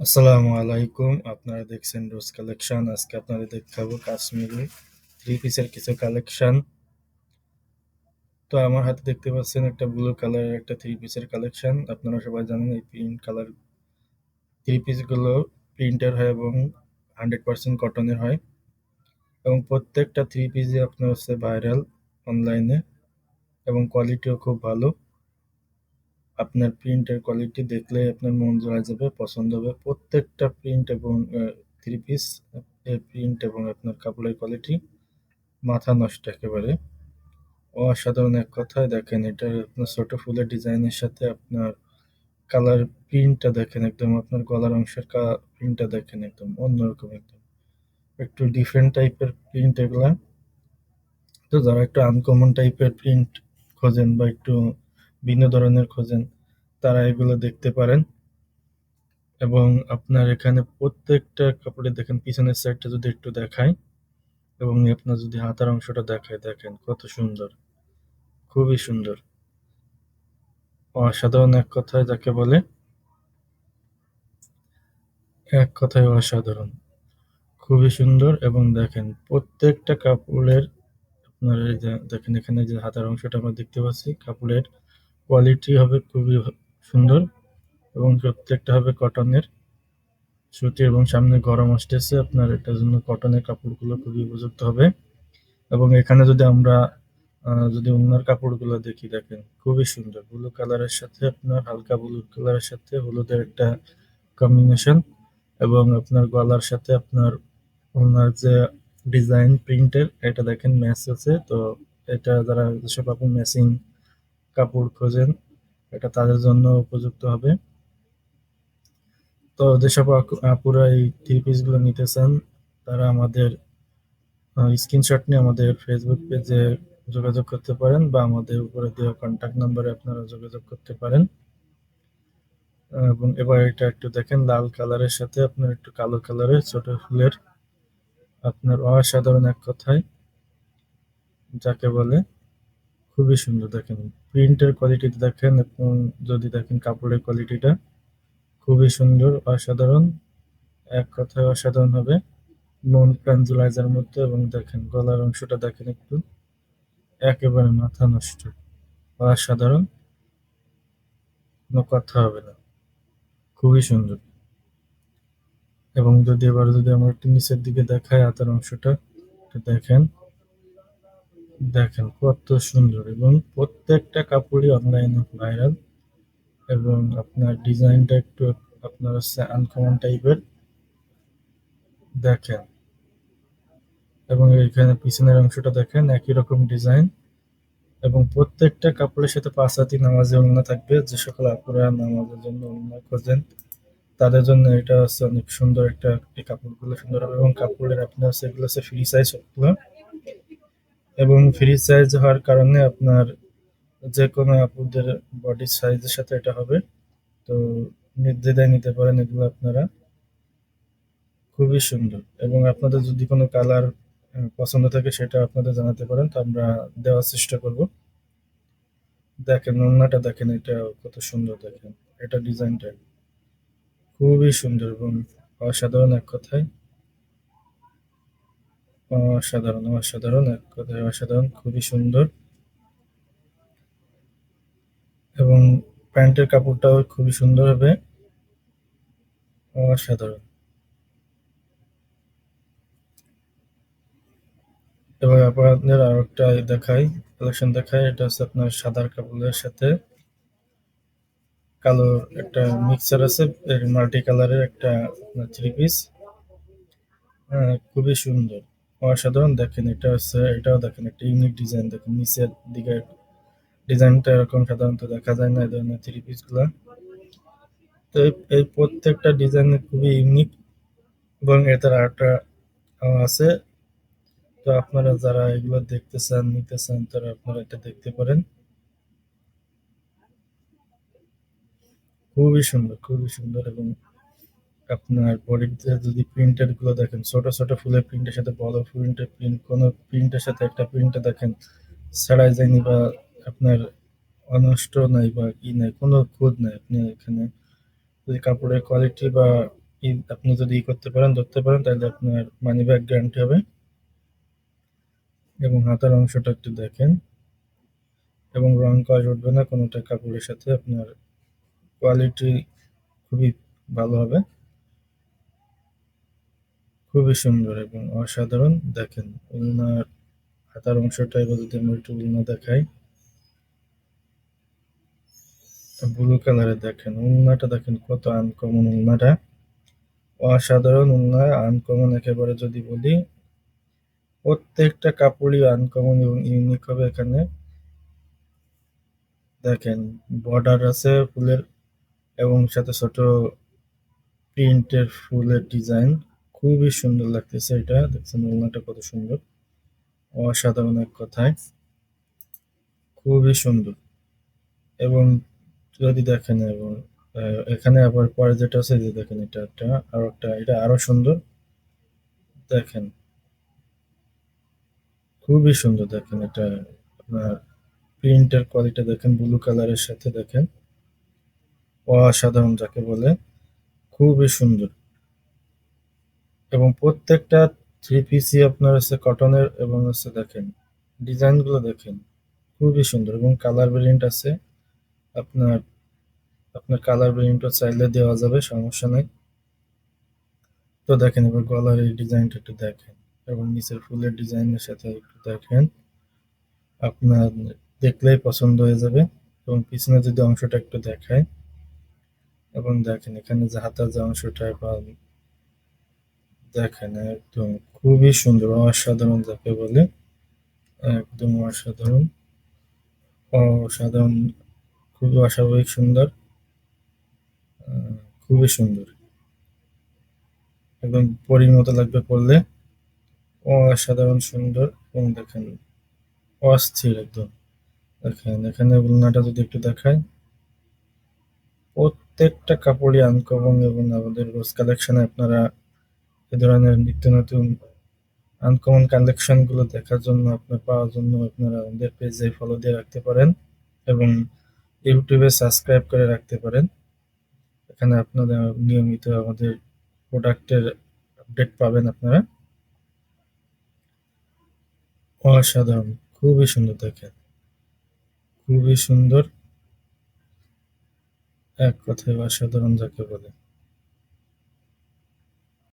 আসসালামু আলাইকুম। আপনারা দেখছেন রোজ কালেকশন। আজকে আপনাদের দেখাবো কাশ্মীরি থ্রি পিসের কিছু কালেকশন। তো আমার হাতে দেখতে পাচ্ছেন একটা ব্লু কালারের একটা থ্রি পিসের কালেকশন। আপনারা সবাই জানেন এই প্রিন্ট কালার থ্রি পিসগুলো প্রিন্টের হয় এবং হান্ড্রেড পার্সেন্ট কটনের হয়। এবং প্রত্যেকটা থ্রি পিসই আপনার হচ্ছে ভাইরাল অনলাইনে এবং কোয়ালিটিও খুব ভালো। আপনার প্রিন্টের কোয়ালিটি দেখলে আপনার মন জোড়া যাবে, পছন্দ হবে। প্রত্যেকটা প্রিন্ট এবং থ্রি পিস প্রিন্ট এবং আপনার কাপড়ের কোয়ালিটি মাথা নষ্ট একেবারে। অসাধারণ এক কথায় দেখেন, এটা আপনার ছোট ফুলের ডিজাইনের সাথে আপনার কালার প্রিন্টটা দেখেন একদম, আপনার গলার অংশের প্রিন্টটা দেখেন একদম, অন্যরকম একদম। একটু ডিফারেন্ট টাইপের প্রিন্ট এগুলা। তো যারা একটু আনকমন টাইপের প্রিন্ট খোঁজেন বা একটু ভিন্ন ধরনের খোঁজেন, তারা এগুলো দেখতে পারেন। এবং আপনার এখানে প্রত্যেকটা কাপড়ে দেখেন, পিছনের সাইডটা যদি একটু দেখায় এবং আপনার যদি হাতার অংশটা দেখায় দেখেন কত সুন্দর, খুবই সুন্দর। অসাধারণ এক কথায় যাকে বলে, এক কথায় অসাধারণ, খুবই সুন্দর। এবং দেখেন প্রত্যেকটা কাপড়ের আপনার এই যে, দেখেন এখানে যে হাতার অংশটা আমরা দেখতে পাচ্ছি, কাপড়ের কোয়ালিটি হবে খুবই সুন্দর এবং প্রত্যেকটা হবে কটনের সুতি এবং সামনে গরম আসতেছে, আপনার এটার জন্য কটনের কাপড়গুলো খুবই উপযুক্ত হবে। এবং এখানে যদি আমরা যদি অন্যার কাপড়গুলো দেখি, দেখেন, খুবই সুন্দর। ব্লু কালারের সাথে আপনার হালকা ব্লু কালারের সাথে হলুদের একটা কম্বিনেশন এবং আপনার গলার সাথে আপনার ওনার যে ডিজাইন প্রিন্টের এটা দেখেন ম্যাচ আছে। তো এটা যারা যেসব আপনি ম্যাচিং কাপড় খোঁজেন, এটা তাদের জন্য উপযুক্ত হবে। তো যেসব আপুরা এই থ্রি পিসগুলো নিতে চান, তারা আমাদের স্ক্রিনশট নিয়ে আমাদের ফেসবুক পেজে যোগাযোগ করতে পারেন বা আমাদের উপরে দেওয়া কন্ট্যাক্ট নাম্বারে আপনারা যোগাযোগ করতে পারেন। এবং এবার এটা একটু দেখেন, লাল কালারের সাথে আপনার একটু কালো কালারের ছোট ফুলের আপনার অসাধারণ এক কথায়, যাকে বলে খুবই সুন্দর দেখেন। প্রিন্টের কোয়ালিটি দেখেন এবং যদি দেখেন কাপড়ের কোয়ালিটিটা খুবই সুন্দর, অসাধারণ, এক কথায় অসাধারণ হবে। প্রাণ জুলাইজার মধ্যে এবং দেখেন গলার অংশটা দেখেন একটু, একেবারে মাথা নষ্ট, অসাধারণ, কোনো কথা হবে না, খুবই সুন্দর। এবং যদি এবার যদি আমরা একটু নিচের দিকে দেখাই হাতের অংশটা দেখেন দেখেন কত সুন্দর এবং প্রত্যেকটা কাপড়ই অনলাইনে ভাইরাল এবং আপনার ডিজাইনটা একটু আপনার হচ্ছে আনকমন টাইপের দেখেন এবং এখানে পিছনের অংশটা দেখেন একই রকম ডিজাইন এবং প্রত্যেকটা কাপড়ের সাথে পাঁচ হাতি নামাজে ওড়না থাকবে। যে সকল আপুরা নামাজের জন্য ওড়না খোঁজেন, তাদের জন্য এটা হচ্ছে অনেক সুন্দর একটা কাপড়গুলো সুন্দর হবে এবং কাপড়ের আপনার এগুলো হচ্ছে ফ্রি সাইজ সবগুলো। এবং ফ্রি সাইজ হওয়ার কারণে আপনার যে কোনো আপুদের বডি সাইজের সাথে এটা হবে। তো নির্দ্বিধায় নিতে পারেন এগুলো আপনারা। খুবই সুন্দর। এবং আপনাদের যদি কোনো কালার পছন্দ থাকে সেটা আপনাদের জানাতে পারেন, তো আমরা দেওয়ার চেষ্টা করব। দেখেন, ওড়নাটা দেখেন, এটা কত সুন্দর দেখেন। এটা ডিজাইনটা খুবই সুন্দর এবং অসাধারণ এক কথায়। অসাধারণ অসাধারণ এক কথায় অসাধারণ খুবই সুন্দর। এবং প্যান্টের কাপড়টাও খুবই সুন্দর হবে অসাধারণ। এবার আপনাদের আর একটা দেখাই কালেকশন দেখাই এটা হচ্ছে আপনার সাদার কাপড়ের সাথে। কালো একটা মিক্সার আছে মাল্টি কালারের একটা থ্রি পিস হ্যাঁ, খুবই সুন্দর। অসাধারণ দেখেন, এটা হচ্ছে, এটাও দেখেন, একটা ইউনিক ডিজাইন দেখেন, নিচের দিকে ডিজাইনটা এরকম সাধারণত দেখা যায় না, এই ধরনের থ্রি পিসগুলো তো এই প্রত্যেকটা ডিজাইন খুবই ইউনিক এবং এটার আরেকটা আছে। তো আপনারা যারা এগুলো দেখতে চান, নিতে চান, তারা আপনারা এটা দেখতে পারেন। খুবই সুন্দর খুবই সুন্দর এবং আপনার বডিতে যদি প্রিন্টেরগুলো দেখেন, ছোট ছোট ফুলের প্রিন্টের সাথে, বড় প্রিন্টের প্রিন্ট কোনো প্রিন্টের সাথে একটা প্রিন্টে দেখেন ছাড়াই যায়নি বা আপনার অনষ্ট নাই বা কি নাই, কোনো খুদ নাই আপনি এখানে। যদি কাপড়ের কোয়ালিটি বা ই আপনি যদি ই করতে পারেন, ধরতে পারেন, তাহলে আপনার মানি ব্যাক গ্যারান্টি হবে। এবং হাতার অংশটা একটু দেখেন। এবং রং কাজ উঠবে না কোনোটা কাপড়ের সাথে আপনার কোয়ালিটি খুবই ভালো হবে। খুবই সুন্দর এবং অসাধারণ। দেখেন, উলনার হাতার অংশটা এবার যদি আমরা একটু উলনা দেখাই ব্লু কালারে দেখেন, উলনাটা দেখেন কত আনকমন উলনাটা। অসাধারণ উলনা আনকমন একেবারে যদি বলি, প্রত্যেকটা কাপড়ই আনকমন এবং ইউনিক হবে এখানে। দেখেন বর্ডার আছে ফুলের এবং সাথে ছোট প্রিন্টের ফুলের ডিজাইন খুবই সুন্দর লাগতেছে এটা। দেখছেন ওলনাটা কত সুন্দর। অসাধারণ এক কথায়। খুবই সুন্দর। এবং যদি দেখেন, এবং এখানে আবার পরে যেটা আছে যে দেখেন এটা একটা, আরও একটা, এটা আরও সুন্দর। দেখেন। খুবই সুন্দর দেখেন এটা। আপনার প্রিন্টের কোয়ালিটি দেখেন, ব্লু কালারের সাথে দেখেন। অসাধারণ যাকে বলে। খুবই সুন্দর। এবং প্রত্যেকটা থ্রি পিসি আপনার হচ্ছে কটনের এবং হচ্ছে দেখেন ডিজাইনগুলো দেখেন, খুবই সুন্দর এবং কালার ভেরিয়েন্ট আছে। আপনার আপনার কালার ভেরিয়েন্টও চাইলে দেওয়া যাবে, সমস্যা নেই। তো দেখেন এবার গলার এই ডিজাইনটা একটু দেখেন এবং নিচের ফুলের ডিজাইনের সাথে একটু দেখেন। আপনার দেখলেই পছন্দ হয়ে যাবে এবং পিছনে যদি অংশটা একটু দেখায় এবং দেখেন এখানে যে হাতার যে অংশটা বা দেখেন, একদম খুবই সুন্দর, অসাধারণ যাকে বলে, একদম অসাধারণ অসাধারণ, খুবই অস্বাভাবিক সুন্দর খুবই সুন্দর। একদম পরীর মতো লাগবে পড়লে অসাধারণ সুন্দর এবং দেখেন, অস্থির একদম। দেখেন, এখানে উলনাটা যদি একটু দেখায় প্রত্যেকটা কাপড়ই আনকমন এবং আমাদের রোজ কালেকশনে আপনারা এ ধরনের নিত্য নতুন আনকমন কালেকশনগুলো দেখার জন্য, আপনার পাওয়ার জন্য আপনারা আমাদের পেজে ফলো দিয়ে রাখতে পারেন এবং ইউটিউবে সাবস্ক্রাইব করে রাখতে পারেন। এখানে আপনারা নিয়মিত আমাদের প্রোডাক্টের আপডেট পাবেন আপনারা। অসাধারণ, খুবই সুন্দর দেখেন। খুবই সুন্দর। এক কথায় অসাধারণ যাকে বলে।